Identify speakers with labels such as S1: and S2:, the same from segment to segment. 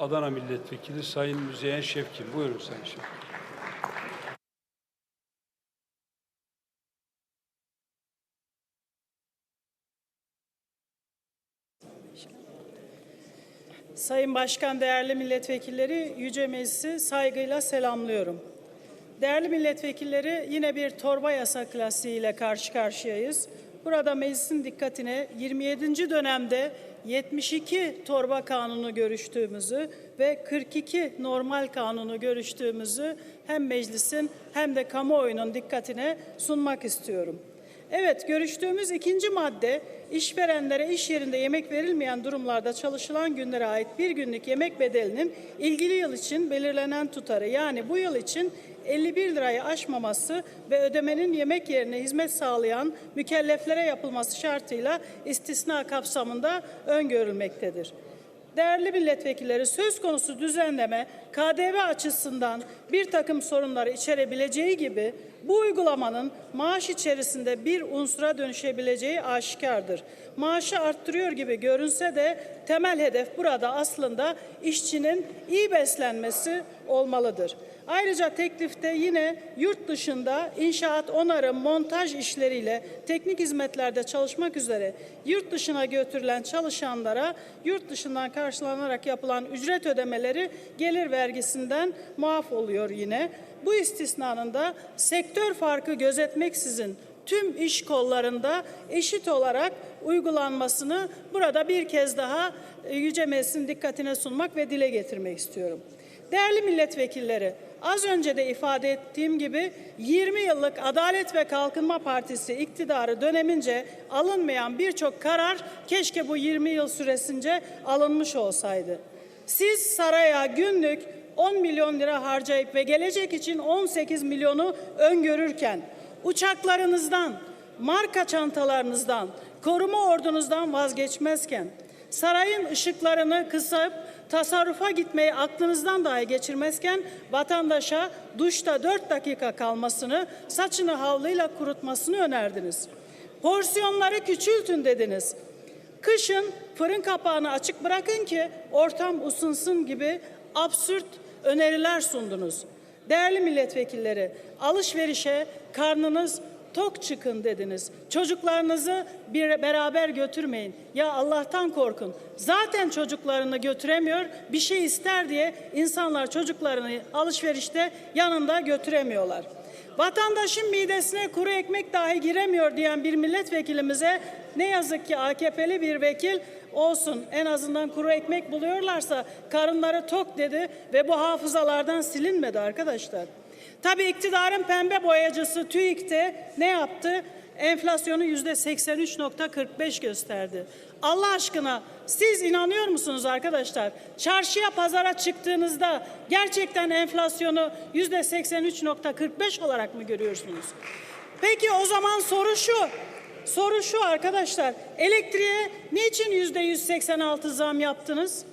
S1: Adana Milletvekili Sayın Müzeyyen Şevkin. Buyurun Sayın Şevkin.
S2: Sayın Başkan, değerli milletvekilleri, Yüce Meclisi saygıyla selamlıyorum. Değerli milletvekilleri, yine bir torba yasa klasiğiyle karşı karşıyayız. Burada meclisin dikkatine 27. dönemde 72 torba kanunu görüştüğümüzü ve 42 normal kanunu görüştüğümüzü hem meclisin hem de kamuoyunun dikkatine sunmak istiyorum. Evet, görüştüğümüz ikinci madde işverenlere iş yerinde yemek verilmeyen durumlarda çalışılan günlere ait bir günlük yemek bedelinin ilgili yıl için belirlenen tutarı yani bu yıl için 51 lirayı aşmaması ve ödemenin yemek yerine hizmet sağlayan mükelleflere yapılması şartıyla istisna kapsamında öngörülmektedir. Değerli milletvekilleri söz konusu düzenleme KDV açısından bir takım sorunları içerebileceği gibi bu uygulamanın maaş içerisinde bir unsura dönüşebileceği aşikardır. Maaşı arttırıyor gibi görünse de temel hedef burada aslında işçinin iyi beslenmesi olmalıdır. Ayrıca teklifte yine yurt dışında inşaat, onarım, montaj işleriyle teknik hizmetlerde çalışmak üzere yurt dışına götürülen çalışanlara yurt dışından karşılanarak yapılan ücret ödemeleri gelir vergisinden muaf oluyor yine. Bu istisnanın da sektör farkı gözetmeksizin tüm iş kollarında eşit olarak uygulanmasını burada bir kez daha e, Yüce Meclis'in dikkatine sunmak ve dile getirmek istiyorum. Değerli milletvekilleri, az önce de ifade ettiğim gibi 20 yıllık Adalet ve Kalkınma Partisi iktidarı dönemince alınmayan birçok karar keşke bu 20 yıl süresince alınmış olsaydı. Siz saraya günlük 10 milyon lira harcayıp ve gelecek için 18 milyonu öngörürken uçaklarınızdan, marka çantalarınızdan, koruma ordunuzdan vazgeçmezken, sarayın ışıklarını kısıp tasarrufa gitmeyi aklınızdan dahi geçirmezken vatandaşa duşta 4 dakika kalmasını, saçını havluyla kurutmasını önerdiniz. Porsiyonları küçültün dediniz. Kışın fırın kapağını açık bırakın ki ortam ısınsın gibi absürt öneriler sundunuz. Değerli milletvekilleri, alışverişe karnınız tok çıkın dediniz. Çocuklarınızı bir beraber götürmeyin. Ya Allah'tan korkun. Zaten çocuklarını götüremiyor. Bir şey ister diye insanlar çocuklarını alışverişte yanında götüremiyorlar. Vatandaşın midesine kuru ekmek dahi giremiyor diyen bir milletvekilimize ne yazık ki AKP'li bir vekil olsun en azından kuru ekmek buluyorlarsa karınları tok dedi ve bu hafızalardan silinmedi arkadaşlar. Tabii iktidarın pembe boyacısı TÜİK'te ne yaptı? Enflasyonu yüzde 83.45 gösterdi. Allah aşkına siz inanıyor musunuz arkadaşlar? Çarşıya pazara çıktığınızda gerçekten enflasyonu yüzde 83.45 olarak mı görüyorsunuz? Peki o zaman soru şu. Soru şu arkadaşlar. Elektriğe niçin yüzde 186 zam yaptınız?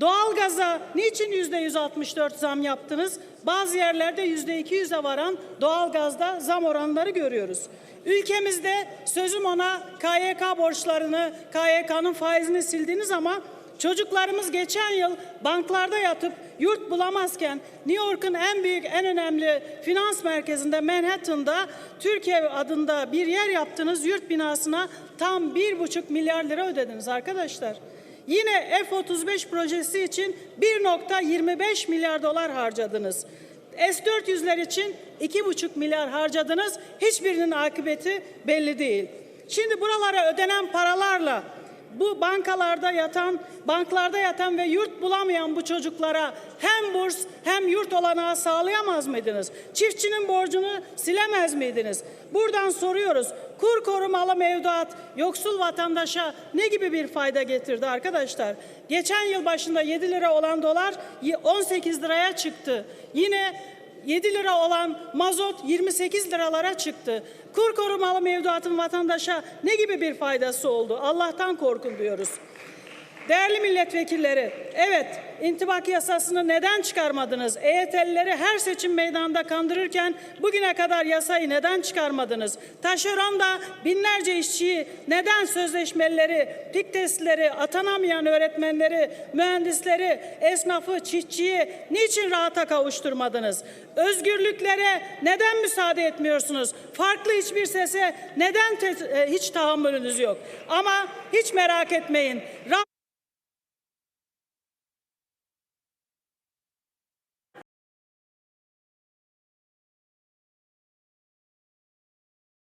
S2: Doğalgaza niçin yüzde 164 zam yaptınız? Bazı yerlerde yüzde 200'e varan doğalgazda zam oranları görüyoruz. Ülkemizde sözüm ona KYK borçlarını, KYK'nın faizini sildiniz ama çocuklarımız geçen yıl banklarda yatıp yurt bulamazken New York'un en büyük, en önemli finans merkezinde Manhattan'da Türkiye adında bir yer yaptınız. Yurt binasına tam bir buçuk milyar lira ödediniz arkadaşlar. Yine F-35 projesi için 1.25 milyar dolar harcadınız. S-400'ler için 2,5 milyar harcadınız. Hiçbirinin akıbeti belli değil. Şimdi buralara ödenen paralarla bu bankalarda yatan, banklarda yatan ve yurt bulamayan bu çocuklara hem burs hem yurt olanağı sağlayamaz mıydınız? Çiftçinin borcunu silemez miydiniz? Buradan soruyoruz. Kur korumalı mevduat yoksul vatandaşa ne gibi bir fayda getirdi arkadaşlar? Geçen yıl başında 7 lira olan dolar 18 liraya çıktı. Yine 7 lira olan mazot 28 liralara çıktı. Kur korumalı mevduatın vatandaşa ne gibi bir faydası oldu? Allah'tan korkun diyoruz. Değerli milletvekilleri, evet intibak yasasını neden çıkarmadınız? EYT'lileri her seçim meydanında kandırırken bugüne kadar yasayı neden çıkarmadınız? Taşeron da binlerce işçiyi neden sözleşmelileri, pik testleri, atanamayan öğretmenleri, mühendisleri, esnafı, çiftçiyi niçin rahata kavuşturmadınız? Özgürlüklere neden müsaade etmiyorsunuz? Farklı hiçbir sese neden e, hiç tahammülünüz yok? Ama hiç merak etmeyin.